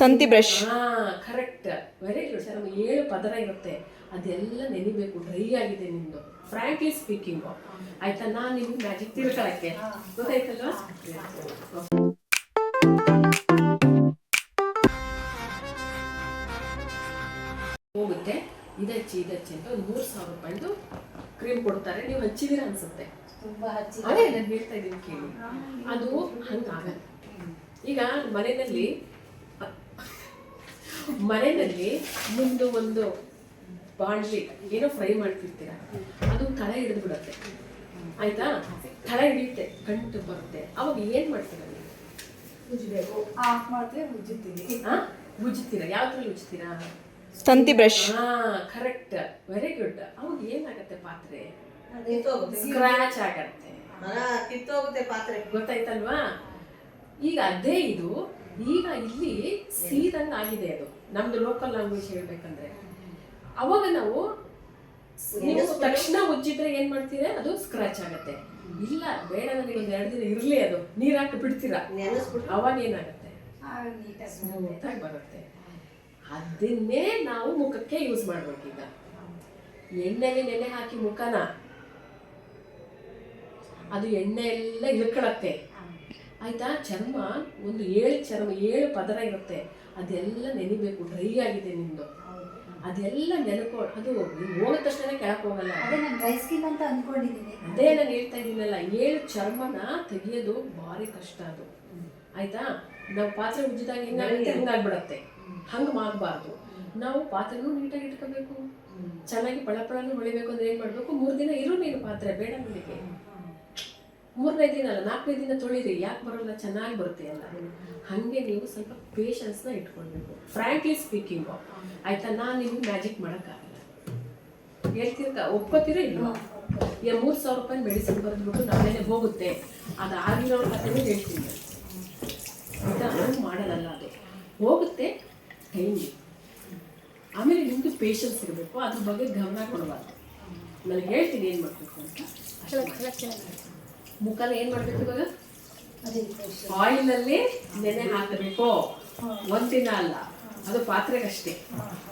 ತಂತಿ ಬ್ರಷ್. ಹಾ correct very good sir ನಮ್ಗೆ ಏಳು ಪದರ ಇರುತ್ತೆ. ಅದೆಲ್ಲ ನೆನಿಬೇಕು ಡ್ರೈ ಆಗಿದೆ ನಿಮ್ದು. ಫ್ರಾಂಕ್ಲಿ ಸ್ಪೀಕಿಂಗ್ ಆಯ್ತಾ? ನಾನು ನಿಮ್ಗೆ ಮ್ಯಾಜಿಕ್ ತಿಳ್ಕೊಳಕ್ಕೆ. ಗೊತ್ತಾಯ್ತಲ್ವಾ? ಹೋಗುತ್ತೆ. ಇದಚ್ಚಿ ಇದಚ್ಚಿ ಅಂತ ಒಂದು ಮೂರು ಸಾವಿರ ರೂಪಾಯಿದು ಕ್ರೀಮ್ ಕೊಡ್ತಾರೆ. ನೀವು ಹಚ್ಚಿದೀರ ಅನ್ಸುತ್ತೆ. ಅದೇ ನಾನು ಹೇಳ್ತಾ ಇದ್ದೀನಿ ಕೇಳಿ. ಅದು ಹಂಗಾಗಲ್ಲ. ಈಗ ಮನೆಯಲ್ಲಿ ಮನೆಯಲ್ಲಿ ಮುಂದೆ ಒಂದು ಬಾಂಡ್ಲಿ ಏನೋ ಫ್ರೈ ಮಾಡ್ತಿರ್ತೀರ ಅದು ತಳ ಹಿಡಿದು ಬಿಡುತ್ತೆ. ಆಯ್ತಾ? ತಳ ಹಿಡಿಯುತ್ತೆ ಕಣ್ಣು ಬರುತ್ತೆ. ಅವಾಗ ಏನು ಮಾಡ್ತೀರ ನೀವು? ಉಜ್ಬೇಕು. ಆಫ್ ಮಾಡಿದ್ರೆ ಉಜ್ಜುತ್ತೀನಿ ಉಜ್ಜುತ್ತೀರಾ ಯಾವ ಥರ ಉಜ್ಜುತ್ತೀರಾ ತಂತಿ ಬ್ರಷ್. ಹಾ ಕರೆಕ್ಟ್ ವೆರಿ ಗುಡ್ ಅವಾಗ ಏನಾಗತ್ತೆ ಪಾತ್ರೆ? ಸ್ಕ್ರಾಚ್ ಆಗತ್ತೆ. ಹಾ ಕಿತ್ತೋಗುತ್ತೆ ಪಾತ್ರೆ. ಗೊತ್ತಾಯ್ತಲ್ವಾ? ಈಗ ಅದೇ ಇದು. ಈಗ ಇಲ್ಲಿ ಸೀದಂಗ್ ಆಗಿದೆ ಅದು. ನಮ್ದು ಲೋಕಲ್ ಲ್ಯಾಂಗ್ವೇಜ್ ಹೇಳ್ಬೇಕಂದ್ರೆ. ಅವಾಗ ನಾವು ನೀವು ತಕ್ಷಣ ಉಜ್ಜಿದ್ರೆ ಏನ್ ಮಾಡ್ತೀರಾ? ಅದು ಸ್ಕ್ರಾಚ್ ಆಗತ್ತೆ. ಇಲ್ಲ ಬೇಡ ನನಗೆ ಒಂದ್ ಎರಡು ದಿನ ಇರ್ಲಿ ಅದು. ನೀರ್ ಹಾಕಿ ಬಿಡ್ತೀರಾ? ನೆನೆಸ್ಬಿಟ್ಟು ಅವಾಗ ಏನಾಗತ್ತೆ? ಬರುತ್ತೆ. ಅದನ್ನೇ ನಾವು ಮುಖಕ್ಕೆ ಯೂಸ್ ಮಾಡ್ಬೇಕೀಗ. ಎಣ್ಣೆಲಿ ನೆನೆ ಹಾಕಿ ಮುಖನ. ಅದು ಎಣ್ಣೆ ಎಲ್ಲ ಇಳ್ಕೊಳತ್ತೆ. ಆಯ್ತಾ? ಚರ್ಮ ಒಂದು ಏಳು ಚರ್ಮ ಏಳು ಪದರ ಇರುತ್ತೆ. ಅದೆಲ್ಲ ನೆನಿಬೇಕು ಡ್ರೈ ಆಗಿದೆ ನಿಮ್ಮದು ಅದೆಲ್ಲ ನೆನಕೋ ಅದು ಹೋದ ತಕ್ಷಣ ಕೆಳಕ್ ಹೋಗಲ್ಲ. ಅದೇ ನಾನು ಡ್ರೈ ಸ್ಕಿನ್ ಅಂತ ಅನ್ಕೊಂಡಿದ್ದೀನಿ ಅದೇ ನಾನು ಹೇಳ್ತಾ ಇದ್ದೀನಲ್ಲ ಏಳು ಚರ್ಮನ ತೆಗಿಯೋದು ಭಾರಿ ಕಷ್ಟ ಅದು. ಆಯ್ತಾ? ನಾವು ಪಾತ್ರೆ ಉಜ್ಜಿದಾಗ ಹಿಂಗಾಗ್ಬಿಡತ್ತೆ ಹಂಗಾಗ್ಬಿಡತ್ತೆ. ಹಂಗೆ ಮಾಡಬಾರ್ದು. ನಾವು ಪಾತ್ರೆನೂ ನೀಟಾಗಿ ಇಟ್ಕೋಬೇಕು. ಚೆನ್ನಾಗಿ ಪಳಪಳನು ಹೊಳಿಬೇಕು ಅಂದ್ರೆ ಏನ್ ಮಾಡ್ಬೇಕು? ಮೂರು ದಿನ ಇರು ನೀನು ಪಾತ್ರೆ ಬೇಡ ನನಗೆ. ಮೂರನೇ ದಿನ ಅಲ್ಲ, ನಾಲ್ಕನೇ ದಿನ ತೊಳಿರಿ ಯಾಕೆ ಬರೋಲ್ಲ? ಚೆನ್ನಾಗಿ ಬರುತ್ತೆ ಅಲ್ಲ. ಹಾಗೆ ನೀವು ಸ್ವಲ್ಪ ಪೇಷನ್ಸ್ನ ಇಟ್ಕೊಳ್ಬೇಕು. ಫ್ರಾಂಕ್ಲಿ ಸ್ಪೀಕಿಂಗು ಆಯ್ತಾ? ನಾನು ನಿಮ್ಗೆ ಮ್ಯಾಜಿಕ್ ಮಾಡೋಕ್ಕಾಗಲ್ಲ. ಹೇಳ್ತಿರ್ಕ, ಒಪ್ಕೋತೀರ ಇಲ್ಲ ಈಗ ಮೂರು ಸಾವಿರ ರೂಪಾಯಿ ಮೆಡಿಸಿನ್ ಬರೆದ್ಬಿಟ್ಟು ನಾಳೆನೆ ಹೋಗುತ್ತೆ. ಅದು ಆಗಿರೋ ಕಥೆನೂ ಹೇಳ್ತೀನಿ. ಆಯ್ತಾ? ಹಂಗೆ ಮಾಡೋದಲ್ಲ ಅದು. ಹೋಗುತ್ತೆ ಟೈಮ್ಗೆ ಆಮೇಲೆ ನಿಮ್ಮದು ಪೇಷನ್ಸ್ ಇರಬೇಕು. ಅದ್ರ ಬಗ್ಗೆ ಗಮನ ಕೊಡಬಾರ್ದು. ನಾನು ಹೇಳ್ತೀನಿ ಏನು ಮಾಡಬೇಕು ಅಂತ. ಮುಖನ ಏನು ಮಾಡಬೇಕು ಇವಾಗ? ಆಯಿಲ್ ಅಲ್ಲಿ ನೆನೆ ಹಾಕಬೇಕು. ಒಂದಿನ ಅಲ್ಲ. ಅದು ಪಾತ್ರೆಗಷ್ಟೇ.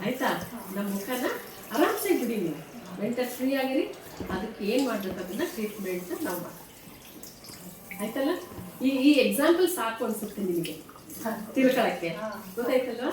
ಆಯ್ತಾ? ನಮ್ಮ ಮುಖನ ಆರಾಮ್ಸೆ ಬಿಡಿ ನೀವು. ಮೆಂಟಲ್ ಫ್ರೀ ಆಗಿರಿ. ಅದಕ್ಕೆ ಏನು ಮಾಡ್ಬೇಕು ಅದನ್ನ ಟ್ರೀಟ್ಮೆಂಟ್ ನಾವು ಮಾಡ್ತೀವಿ. ಆಯ್ತಲ್ಲ? ಈ ಈ ಎಕ್ಸಾಂಪಲ್ ಸಾಕು ಅನ್ಸುತ್ತೆ ನಿಮಗೆ. ತಿಳ್ಕೊಳಕ್ಕೆ. ಗೊತ್ತಾಯ್ತಲ್ವಾ?